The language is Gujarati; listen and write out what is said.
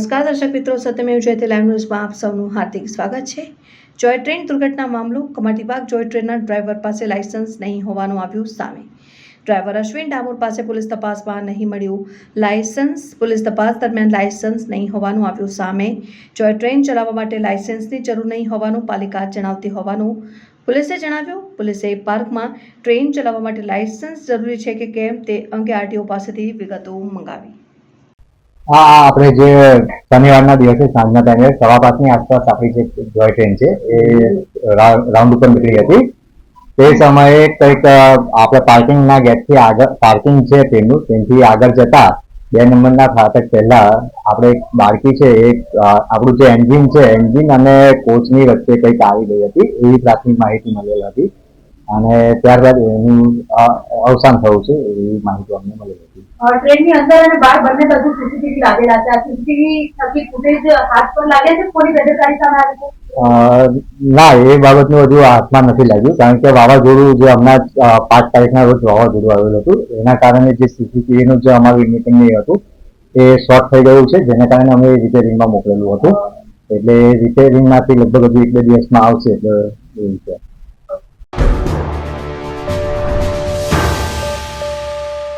નમસ્કાર, દર્શક મિત્રો. સત્યમેવ જયતે લાઈવ ન્યૂઝમાં આપ સૌનું હાર્દિક સ્વાગત છે. જોય ટ્રેન દુર્ઘટના મામલો કમાટીબાગ જોય ટ્રેનના ડ્રાઈવર પાસે લાયસન્સ નહીં હોવાનું આવ્યું સામે. ડ્રાઈવર અશ્વિન ડામોર પાસે પોલીસ તપાસમાં નહીં મળ્યું. લાયસન્સ પોલીસ તપાસ દરમિયાન લાયસન્સ નહીં હોવાનું આવ્યું સામે. જોય ટ્રેન ચલાવવા માટે લાયસન્સની જરૂર નહીં હોવાનું પાલિકા જણાવતી હોવાનું પોલીસે જણાવ્યું. પોલીસે પાર્કમાં ટ્રેન ચલાવવા માટે લાયસન્સ જરૂરી છે કે કેમ તે અંગે આરટીઓ પાસેથી વિગતો મંગાવી. હા આપણે જે શનિવારના દિવસે સાંજના ટાઈમે સવા પાંચની આસપાસ આપણી જે જોય ટ્રેન છે, એ રાઉન્ડ ઉપર નીકળી હતી. તે સમયે કંઈક આપણે પાર્કિંગના ગેટથી આગળ પાર્કિંગ છે ટ્રેનનું તેનાથી આગળ જતા બે નંબરના ફાટક પહેલા આપણે એક બાળકી છે, એક આપણું જે એન્જિન છે એન્જિન અને કોચની વચ્ચે કંઈક આવી ગઈ હતી, એવી પ્રાથમિક માહિતી મળેલ હતી. અને ત્યારબાદ એનું અવસાન થયું છે, એવી માહિતી અમને મળેલી હતી ટ્રેનની અંદર અને બહાર બંને બાજુ સીસીટીવી લાગેલા છે. આ સીસીટીવી થકી ફૂટેજ હાથ પર લાગે છે કોની બેદરકારી સામે આવી ના એ બાબતનું હજુ હાથમાં નથી લાગ્યું કારણ કે વાવાઝોડું જે હમણાં પાંચ તારીખના રોજ વાવાઝોડું આવેલું હતું એના કારણે જે સીસીટીવીનું જે અમારું મીટિંગ હતું એ શોર્ટ થઈ ગયું છે જેના કારણે અમે રિપેરિંગમાં મોકલેલું હતું. એટલે રિપેરિંગમાંથી લગભગ હજુ એક બે દિવસમાં આવશે એટલે એવું છે.